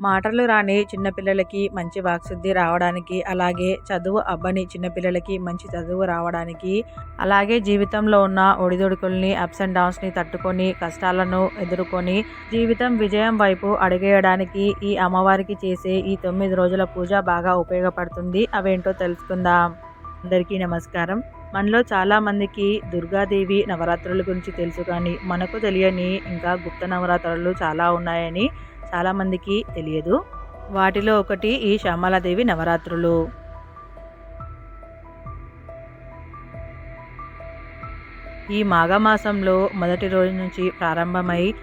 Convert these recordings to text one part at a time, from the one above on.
మాటలు రాని చిన్నపిల్లలకి మంచి వాక్శుద్ధి రావడానికి అలాగే చదువు అబ్బని చిన్నపిల్లలకి మంచి చదువు రావడానికి అలాగే జీవితంలో ఉన్న ఒడిదుడుకుల్ని అప్స్ అండ్ డౌన్స్ని తట్టుకొని కష్టాలను ఎదుర్కొని జీవితం విజయం వైపు అడిగేయడానికి ఈ అమ్మవారికి చేసే ఈ తొమ్మిది రోజుల పూజ బాగా ఉపయోగపడుతుంది. అవేంటో తెలుసుకుందాం. అందరికీ నమస్కారం. మనలో చాలామందికి దుర్గాదేవి నవరాత్రుల గురించి తెలుసు కానీ మనకు తెలియని ఇంకా గుప్త నవరాత్రులు చాలా ఉన్నాయని చాలామందికి తెలియదు. వాటిలో ఒకటి ఈ శ్యామలాదేవి నవరాత్రులు. ఈ మాఘమాసంలో మొదటి రోజు నుంచి ప్రారంభమై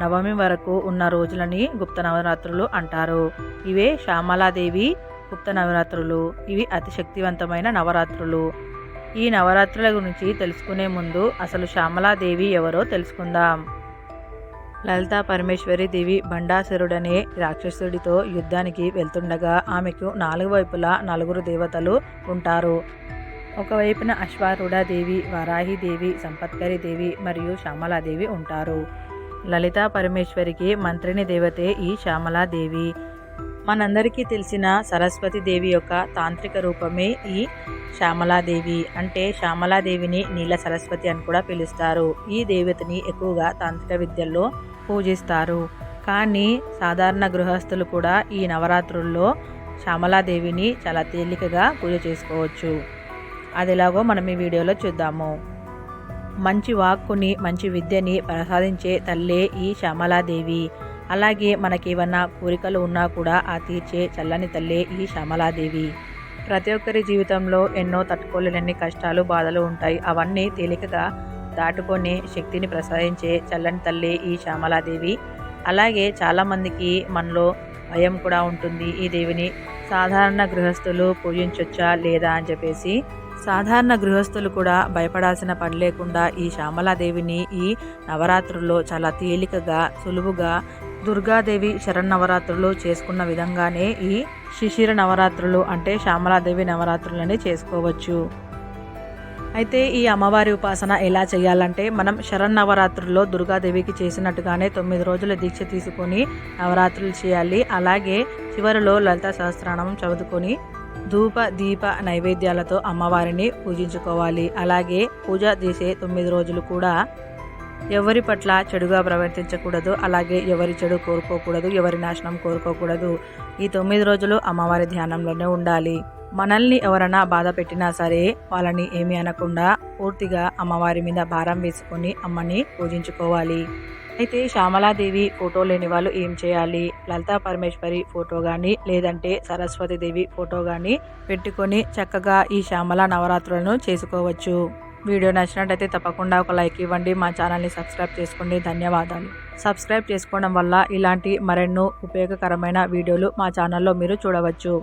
నవమి వరకు ఉన్న రోజులని గుప్త నవరాత్రులు అంటారు. ఇవే శ్యామలాదేవి గుప్త నవరాత్రులు. ఇవి అతి శక్తివంతమైన నవరాత్రులు. ఈ నవరాత్రుల గురించి తెలుసుకునే ముందు అసలు శ్యామలాదేవి ఎవరో తెలుసుకుందాం. లలితా పరమేశ్వరి దేవి బండాసురుడనే రాక్షసుడితో యుద్ధానికి వెళ్తుండగా ఆమెకు నాలుగు వైపులా నలుగురు దేవతలు ఉంటారు. ఒకవైపున అశ్వారూఢాదేవి వరాహిదేవి సంపత్కరి దేవి మరియు శ్యామలాదేవి ఉంటారు. లలితా పరమేశ్వరికి మంత్రిని దేవతే ఈ శ్యామలాదేవి మనందరికీ తెలిసిన సరస్వతి దేవి యొక్క తాంత్రిక రూపమే ఈ శ్యామలాదేవి అంటే శ్యామలాదేవిని నీల సరస్వతి అని కూడా పిలుస్తారు. ఈ దేవతని ఎక్కువగా తాంత్రిక విద్యల్లో పూజిస్తారు. కానీ సాధారణ గృహస్థులు కూడా ఈ నవరాత్రుల్లో శ్యామలాదేవిని చాలా తేలికగా పూజ చేసుకోవచ్చు. అది ఎలాగో మనం ఈ వీడియోలో చూద్దాము. మంచి వాక్కుని మంచి విద్యని ప్రసాదించే తల్లే ఈ శ్యామలాదేవి. అలాగే మనకి ఏమన్నా కోరికలు ఉన్నా కూడా ఆ తీర్చే చల్లని తల్లే ఈ శ్యామలాదేవి. ప్రతి ఒక్కరి జీవితంలో ఎన్నో తట్టుకోలేని కష్టాలు బాధలు ఉంటాయి. అవన్నీ తేలికగా దాటుకొని శక్తిని ప్రసాదించే చల్లని తల్లి ఈ శ్యామలాదేవి. అలాగే చాలామందికి మనలో భయం కూడా ఉంటుంది. ఈ దేవిని సాధారణ గృహస్థులు పూజించొచ్చా లేదా అని చెప్పేసి. సాధారణ గృహస్థులు కూడా భయపడాల్సిన పని లేకుండా ఈ శ్యామలాదేవిని ఈ నవరాత్రుల్లో చాలా తేలికగా సులువుగా దుర్గాదేవి శరన్నవరాత్రులు చేసుకున్న విధంగానే ఈ శిశిర నవరాత్రులు అంటే శ్యామలాదేవి నవరాత్రులని చేసుకోవచ్చు. అయితే ఈ అమ్మవారి ఉపాసన ఎలా చేయాలంటే మనం శరన్నవరాత్రుల్లో దుర్గాదేవికి చేసినట్టుగానే తొమ్మిది రోజుల దీక్ష తీసుకొని నవరాత్రులు చేయాలి. అలాగే చివరిలో లలిత సహస్రనామం చదువుకొని ధూప దీప నైవేద్యాలతో అమ్మవారిని పూజించుకోవాలి. అలాగే పూజ చేసే తొమ్మిది రోజులు కూడా ఎవరి పట్ల చెడుగా ప్రవర్తించకూడదు. అలాగే ఎవరి చెడు కోరుకోకూడదు ఎవరి నాశనం కోరుకోకూడదు. ఈ తొమ్మిది రోజులు అమ్మవారి ధ్యానంలోనే ఉండాలి. మనల్ని ఎవరైనా బాధ పెట్టినా సరే వాళ్ళని ఏమీ అనకుండా పూర్తిగా అమ్మవారి మీద భారం వేసుకొని అమ్మని పూజించుకోవాలి. అయితే శ్యామలాదేవి ఫోటో లేని వాళ్ళు ఏం చేయాలి? లలితా పరమేశ్వరి ఫోటో కానీ లేదంటే సరస్వతి దేవి ఫోటో కానీ పెట్టుకొని చక్కగా ఈ శ్యామల నవరాత్రులను చేసుకోవచ్చు. వీడియో నచ్చినట్టయితే తప్పకుండా ఒక లైక్ ఇవ్వండి. మా ఛానల్ని సబ్స్క్రైబ్ చేసుకోండి. ధన్యవాదాలు. సబ్స్క్రైబ్ చేసుకోవడం వల్ల ఇలాంటి మరెన్నో ఉపయోగకరమైన వీడియోలు మా ఛానల్లో మీరు చూడవచ్చు.